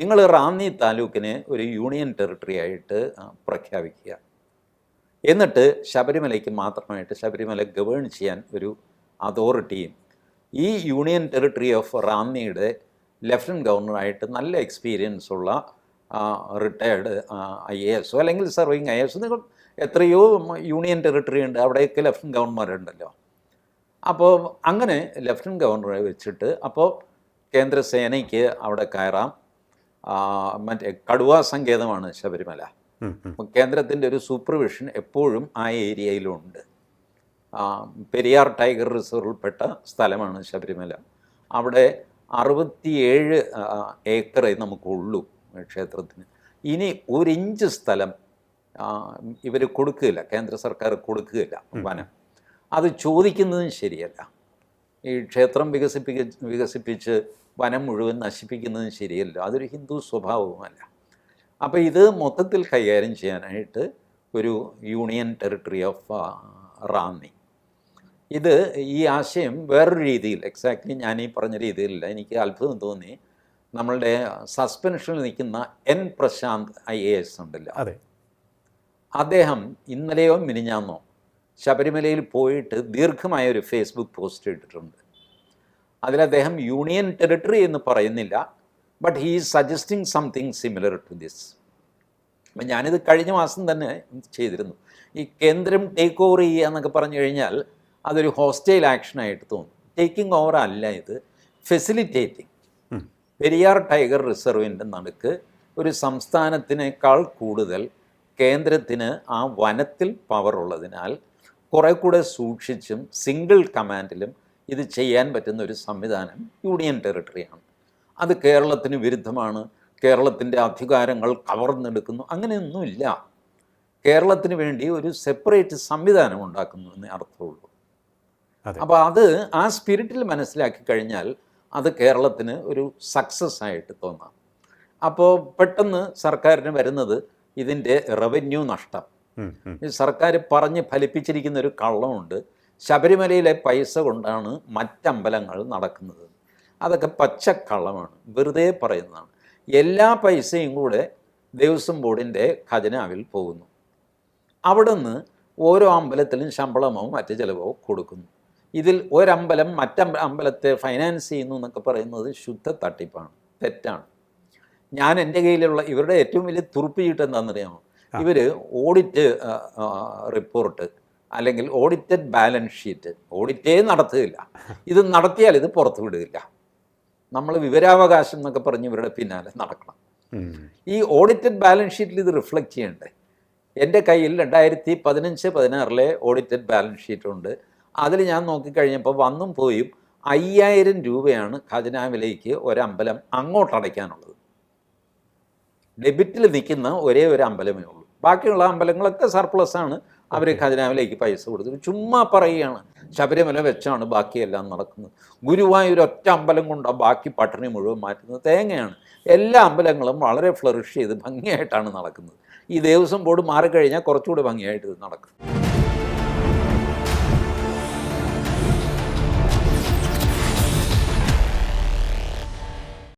നിങ്ങൾ റാന്നി താലൂക്കിനെ ഒരു union territory ആയിട്ട് പ്രഖ്യാപിക്കുക. എന്നിട്ട് ശബരിമലയ്ക്ക് മാത്രമായിട്ട് ശബരിമല ഗവേൺ ചെയ്യാൻ ഒരു അതോറിറ്റിയും ഈ യൂണിയൻ ടെറിട്ടറി ഓഫ് റാന്നിയുടെ ലെഫ്റ്റനന്റ് ഗവർണറായിട്ട് നല്ല എക്സ്പീരിയൻസ് ഉള്ള റിട്ടയർഡ് ഐ എ എസോ അല്ലെങ്കിൽ സർവിങ് ഐ എസ് നിങ്ങൾ എത്രയോ യൂണിയൻ ടെറിട്ടറി ഉണ്ട് അവിടെയൊക്കെ ലെഫ്റ്റനന്റ് ഗവർണർമാരുണ്ടല്ലോ. അപ്പോൾ അങ്ങനെ ലെഫ്റ്റനന്റ് ഗവർണറെ വെച്ചിട്ട് അപ്പോൾ കേന്ദ്ര സേനയ്ക്ക് അവിടെ കയറാം. മറ്റേ കടുവാ സങ്കേതമാണ് ശബരിമല. കേന്ദ്രത്തിന്റെ ഒരു സൂപ്പർവിഷൻ എപ്പോഴും ആ ഏരിയയിലുണ്ട്. പെരിയാർ ടൈഗർ റിസർവിൽപ്പെട്ട സ്ഥലമാണ് ശബരിമല. അവിടെ അറുപത്തിയേഴ് ഏക്കറേ നമുക്കുള്ളൂ ക്ഷേത്രത്തിന്. ഇനി ഒരിഞ്ച് സ്ഥലം ഇവർ കൊടുക്കുകയില്ല കേന്ദ്ര സർക്കാർ കൊടുക്കുകയില്ല വനം. അത് ചോദിക്കുന്നതും ശരിയല്ല. ഈ ക്ഷേത്രം വികസിപ്പിക്ക വികസിപ്പിച്ച് വനം മുഴുവൻ നശിപ്പിക്കുന്നതും ശരിയല്ല. അതൊരു ഹിന്ദു സ്വഭാവവുമല്ല. അപ്പോൾ ഇത് മൊത്തത്തിൽ കൈകാര്യം ചെയ്യാനായിട്ട് ഒരു യൂണിയൻ ടെറിട്ടറി ഓഫ് റാന്നി. ഇത് ഈ ആശയം വേറൊരു രീതിയിൽ എക്സാക്ട്ലി ഞാൻ ഈ പറഞ്ഞ രീതിയിലല്ല എനിക്ക് അത്ഭുതം തോന്നി. നമ്മളുടെ സസ്പെൻഷനിൽ നിൽക്കുന്ന N Prasanth I A S ഉണ്ടല്ലോ. അതെ. അദ്ദേഹം ഇന്നലെയോ മിനിഞ്ഞാന്നോ ശബരിമലയിൽ പോയിട്ട് ദീർഘമായ ഒരു ഫേസ്ബുക്ക് പോസ്റ്റ് ഇട്ടിട്ടുണ്ട്. അതിൽ അദ്ദേഹം യൂണിയൻ ടെറിട്ടറി എന്ന് പറയുന്നില്ല but he is suggesting something similar to this അപ്പം ഞാനിത് കഴിഞ്ഞ മാസം തന്നെ ചെയ്തിരുന്നു. ഈ കേന്ദ്രം ടേക്ക് ഓവർ ചെയ്യുക എന്നൊക്കെ പറഞ്ഞു കഴിഞ്ഞാൽ അതൊരു ഹോസ്റ്റൈൽ ആക്ഷനായിട്ട് തോന്നും. ടേക്കിംഗ് ഓവർ അല്ല ഇത്. ഫെസിലിറ്റേറ്റിംഗ്. പെരിയാർ ടൈഗർ റിസർവിന്റെ നടുക്ക് ഒരു സംസ്ഥാനത്തിനേക്കാൾ കൂടുതൽ കേന്ദ്രത്തിന് ആ വനത്തിൽ പവർ ഉള്ളതിനാൽ കുറെ കൂടെ സൂക്ഷിച്ചും സിംഗിൾ കമാൻഡിലും ഇത് ചെയ്യാൻ പറ്റുന്ന ഒരു സംവിധാനം യൂണിയൻ ടെറിട്ടറിയാണ് അത് കേരളത്തിന് വിരുദ്ധമാണ്. കേരളത്തിന്റെ അധികാരങ്ങൾ കവർന്നെടുക്കുന്നു. അങ്ങനെയൊന്നുമില്ല. കേരളത്തിന് വേണ്ടി ഒരു സെപ്പറേറ്റ് സംവിധാനം ഉണ്ടാക്കുന്നു എന്നേ അർത്ഥമുള്ളൂ. അപ്പോൾ അത് ആ സ്പിരിറ്റിൽ മനസ്സിലാക്കി കഴിഞ്ഞാൽ അത് കേരളത്തിന് ഒരു സക്സസ് ആയിട്ട് തോന്നാം. അപ്പോൾ പെട്ടെന്ന് സർക്കാരിന് വരുന്നത് ഇതിന്റെ റവന്യൂ നഷ്ടം. സർക്കാർ പറഞ്ഞ് ഫലിപ്പിച്ചിരിക്കുന്ന ഒരു കള്ളമുണ്ട്. ശബരിമലയിലെ പൈസ കൊണ്ടാണ് മറ്റമ്പലങ്ങൾ നടക്കുന്നത്. അതൊക്കെ പച്ചക്കള്ളമാണ്. വെറുതെ പറയുന്നതാണ്. എല്ലാ പൈസയും കൂടെ ദേവസ്വം ബോർഡിന്റെ ഖജനാവിൽ പോകുന്നു. അവിടുന്ന് ഓരോ അമ്പലത്തിലും ശമ്പളമോ മറ്റ് ചിലവോ കൊടുക്കുന്നു. ഇതിൽ ഒരമ്പലം മറ്റമ്പ അമ്പലത്തെ ഫൈനാൻസ് ചെയ്യുന്നു എന്നൊക്കെ പറയുന്നത് ശുദ്ധ തട്ടിപ്പാണ്. തെറ്റാണ്. ഞാൻ എന്റെ കയ്യിലുള്ള ഇവരുടെ ഏറ്റവും വലിയ തുറുപ്പ് ചീട്ട് എന്താണെന്നറിയാമോ? ഇവർ ഓഡിറ്റ് റിപ്പോർട്ട് അല്ലെങ്കിൽ ഓഡിറ്റഡ് ബാലൻസ് ഷീറ്റ് ഓഡിറ്റേ നടത്തുകയില്ല. ഇത് നടത്തിയാൽ ഇത് പുറത്തു വിടുകയില്ല. നമ്മൾ വിവരാവകാശം എന്നൊക്കെ പറഞ്ഞ് ഇവരുടെ പിന്നാലെ നടക്കണം. ഈ ഓഡിറ്റഡ് ബാലൻസ് ഷീറ്റിൽ ഇത് റിഫ്ലക്ട് ചെയ്യണ്ടേ? എന്റെ കയ്യിൽ രണ്ടായിരത്തി പതിനഞ്ച് പതിനാറിലെ ഓഡിറ്റഡ് ബാലൻസ് ഷീറ്റ് ഉണ്ട്. അതിൽ ഞാൻ നോക്കിക്കഴിഞ്ഞപ്പോൾ വന്നും പോയും അയ്യായിരം രൂപയാണ് ഖജനാവിലേക്ക് ഒരമ്പലം അങ്ങോട്ട് അടയ്ക്കാനുള്ളത് ഡെബിറ്റിൽ നിൽക്കുന്ന ഒരേ ഒരു അമ്പലമേ ഉള്ളൂ. ബാക്കിയുള്ള അമ്പലങ്ങളൊക്കെ സർപ്ലസ് ആണ്. അവർ ഖജനാവിലേക്ക് പൈസ കൊടുത്തു ചുമ്മാ പറയുകയാണ്. ശബരിമല വെച്ചാണ് ബാക്കിയെല്ലാം നടക്കുന്നത്. ഗുരുവായൂർ ഒറ്റ അമ്പലം കൊണ്ടാണ് ബാക്കി പട്ടിണി മുഴുവൻ മാറ്റുന്നത്. തേങ്ങയാണ്. എല്ലാ അമ്പലങ്ങളും വളരെ ഫ്ലറിഷ് ചെയ്ത് ഭംഗിയായിട്ടാണ് നടക്കുന്നത്. ഈ ദേവസ്വം ബോർഡ് മാറിക്കഴിഞ്ഞാൽ കുറച്ചുകൂടി ഭംഗിയായിട്ട് ഇത് നടക്കും.